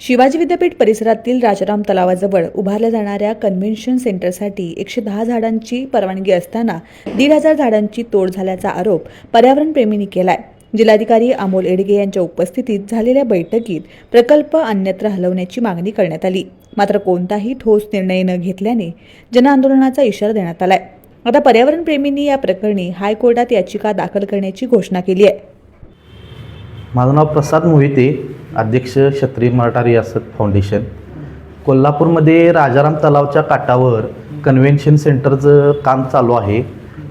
शिवाजी विद्यापीठ परिसरातील राजाराम तलावाजवळ उभारल्या जाणाऱ्या कन्व्हेन्शन सेंटरसाठी एकशे दहा झाडांची परवानगी असताना दीड हजार झाडांची तोड झाल्याचा आरोप पर्यावरणप्रेमींनी केलाय. जिल्हाधिकारी अमोल एडगे यांच्या उपस्थितीत झालेल्या बैठकीत प्रकल्प अन्यत्र हलवण्याची मागणी करण्यात आली. मात्र कोणताही ठोस निर्णय न घेतल्याने जनआंदोलनाचा इशारा देण्यात आलाय. आता पर्यावरणप्रेमींनी या प्रकरणी हायकोर्टात याचिका दाखल करण्याची घोषणा केली आहे. माझं नाव प्रसाद मोहिते. अध्यक्ष क्षत्रिय मराठा रियासत फाउंडेशन कोल्हापूरमध्ये राजाराम तलावच्या काठावर कन्व्हेन्शन सेंटरचं काम चालू आहे.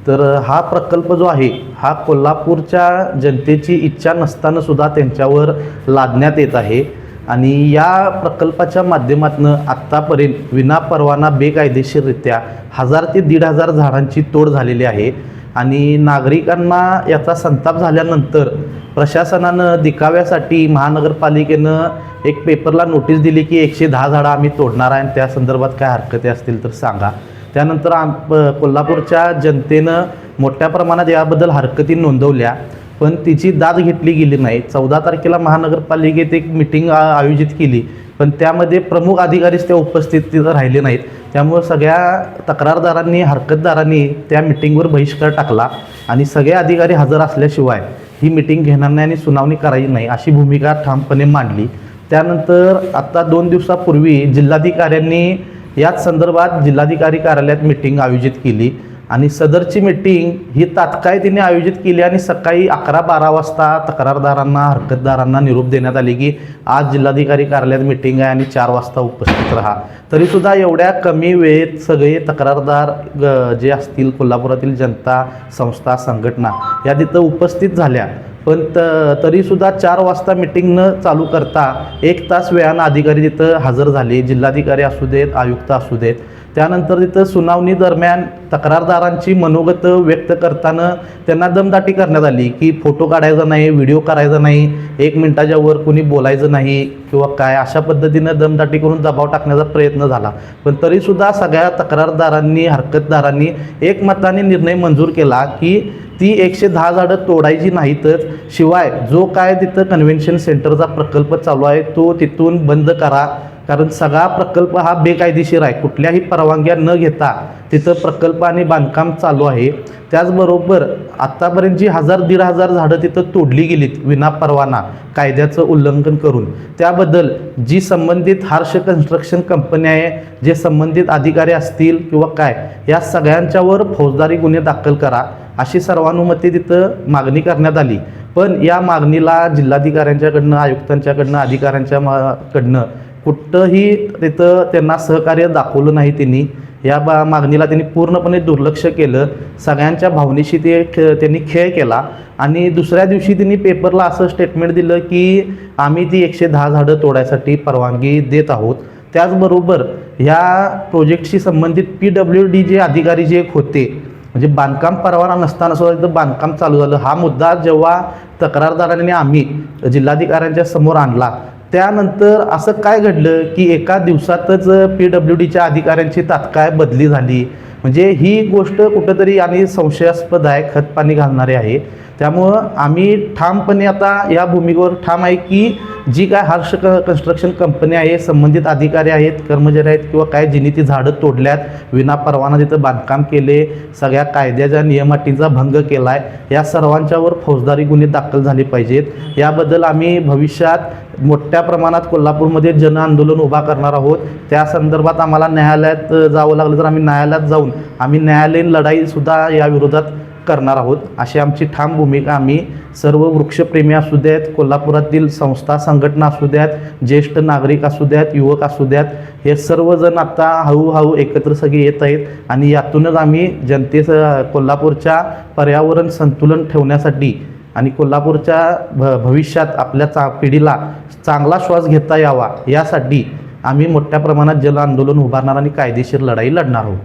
तर हा प्रकल्प जो आहे हा कोल्हापूरच्या जनतेची इच्छा नसताना सुद्धा त्यांच्यावर लादण्यात येत आहे. आणि या प्रकल्पाच्या माध्यमातून आत्तापर्यंत विनापरवाना बेकायदेशीररित्या हजार ते दीड हजार झाडांची तोड झालेली आहे. आणि नागरिकांना याचा संताप झाल्यानंतर प्रशासनानं दिखाव्यासाठी महानगरपालिकेनं एक पेपरला नोटीस दिली की एकशे दहा झाडं आम्ही तोडणार आहे आणि त्या संदर्भात काय हरकती असतील तर सांगा. त्यानंतर आम प- कोल्हापूरच्या जनतेनं मोठ्या प्रमाणात याबद्दल हरकती नोंदवल्या पण तिची दाद घेतली गेली नाही. चौदा तारखेला महानगरपालिकेत एक मिटिंग आयोजित केली पण त्यामध्ये प्रमुख अधिकारीच त्या उपस्थित तिथं राहिले नाहीत. त्यामुळं सगळ्या तक्रारदारांनी हरकतदारांनी त्या मिटिंगवर बहिष्कार टाकला आणि सगळे अधिकारी हजर असल्याशिवाय ही मिटिंग घेणार नाही आणि सुनावणी करायची नाही अशी भूमिका ठामपणे मांडली. त्यानंतर आत्ता दोन दिवसापूर्वी जिल्हाधिकाऱ्यांनी याच संदर्भात जिल्हाधिकारी कार्यालयात मिटिंग आयोजित केली. आणि सदरची मीटिंग ही तात्काळ तिने आयोजित केली आणि सकाळी अकरा बारा वाजता तक्रारदारांना हरकतदारांना निरोप देण्यात आले की आज जिल्हाधिकारी कार्यालयात मीटिंग आहे आणि चार वाजता उपस्थित राहा. तरीसुद्धा एवढ्या कमी वेळेत सगळे तक्रारदार ग- जे असतील कोल्हापुरातील जनता संस्था संघटना या तिथं उपस्थित झाल्या. पण त तरीसुद्धा चार वाजता मिटिंग न चालू करता एक तास वेळानं अधिकारी तिथं हजर झाले. जिल्हाधिकारी असू देत आयुक्त असू देत. त्यानंतर तिथं सुनावणी दरम्यान तक्रारदारांची मनोगत व्यक्त करताना त्यांना दमदाटी करण्यात आली की फोटो काढायचा नाही व्हिडिओ करायचा नाही एक मिनिटाच्या वर कुणी बोलायचं नाही किंवा काय अशा पद्धतीनं दमदाटी करून दबाव टाकण्याचा प्रयत्न झाला. पण तरीसुद्धा सगळ्या तक्रारदारांनी हरकतदारांनी एकमताने निर्णय मंजूर केला की ती एकशे दहा झाडं तोडायची नाहीतच शिवाय जो काय तिथं कन्व्हेन्शन सेंटरचा प्रकल्प चालू आहे तो तिथून बंद करा कारण सगळा प्रकल्प हा बेकायदेशीर आहे. कुठल्याही परवानग्या न घेता तिथं प्रकल्प आणि बांधकाम चालू आहे. त्याचबरोबर आत्तापर्यंत जी हजार दीड हजार झाडं तिथं तोडली गेलीत विनापरवाना कायद्याचं उल्लंघन करून. त्याबद्दल जी संबंधित हार्श कन्स्ट्रक्शन कंपनी आहे जे संबंधित अधिकारी असतील किंवा काय या सगळ्यांच्यावर फौजदारी गुन्हे दाखल करा अशी सर्वानुमती तिथं मागणी करण्यात आली. पण या मागणीला जिल्हाधिकाऱ्यांच्याकडनं आयुक्तांच्याकडनं अधिकाऱ्यांच्या कडनं कुठंही तिथं त्यांना सहकार्य दाखवलं नाही त्यांनी या बा मागणीला त्यांनी पूर्णपणे दुर्लक्ष केलं. सगळ्यांच्या भावनेशी ते ख- त्यांनी खेळ केला. आणि दुसऱ्या दिवशी त्यांनी पेपरला असं स्टेटमेंट दिलं की आम्ही ती एकशे दहा झाडं तोडायसाठी परवानगी देत आहोत. त्याचबरोबर ह्या प्रोजेक्टशी संबंधित पी डब्ल्यू डी जे अधिकारी जे होते म्हणजे बांधकाम परवाना नसताना सुद्धा तिथं बांधकाम चालू झालं. हा मुद्दा जेव्हा तक्रारदारांनी आम्ही जिल्हाधिकाऱ्यांच्या समोर आणला त्यानंतर असं काय घडलं की एका दिवसातच पी डब्ल्यू डीच्या अधिकाऱ्यांची तात्काळ बदली झाली? म्हणजे ही गोष्ट कुठंतरी आणि संशयास्पद आहे खतपाणी घालणारी आहे. त्यामुळं आम्ही ठामपणे आता या भूमिकेवर ठाम आहे की जी काय हर्ष क कन्स्ट्रक्शन कंपनी आहे संबंधित अधिकारी आहेत कर्मचारी आहेत किंवा काय जिनी ती झाडं तोडल्यात विनापरवाना तिथं बांधकाम केले सगळ्या कायद्याच्या नियमाटींचा भंग केला आहे या सर्वांच्यावर फौजदारी गुन्हे दाखल झाले पाहिजेत. याबद्दल आम्ही भविष्यात मोठ्या प्रमाणात कोल्हापूरमध्ये जन आंदोलन उभा करणार आहोत. त्या संदर्भात आम्हाला न्यायालयात जावं लागलं तर आम्ही न्यायालयात जाऊन आम्ही न्यायालयीन लढाईसुद्धा या विरोधात करणार आहोत. अशी आमची ठाम भूमिका आम्ही सर्व वृक्षप्रेमी असू द्यात कोल्हापुरातील संस्था संघटना असू द्यात ज्येष्ठ नागरिक असू द्यात युवक असू द्यात हे सर्वजण आता हळूहळू एकत्र सगळे येत आहेत आणि यातूनच आम्ही जनतेस कोल्हापूरच्या पर्यावरण संतुलन ठेवण्यासाठी आणि कोल्हापूरच्या भ भविष्यात आपल्या चा पिढीला चांगला श्वास घेता यावा यासाठी आम्ही मोठ्या प्रमाणात जल आंदोलन उभारणार आणि कायदेशीर लढाई लढणार आहोत.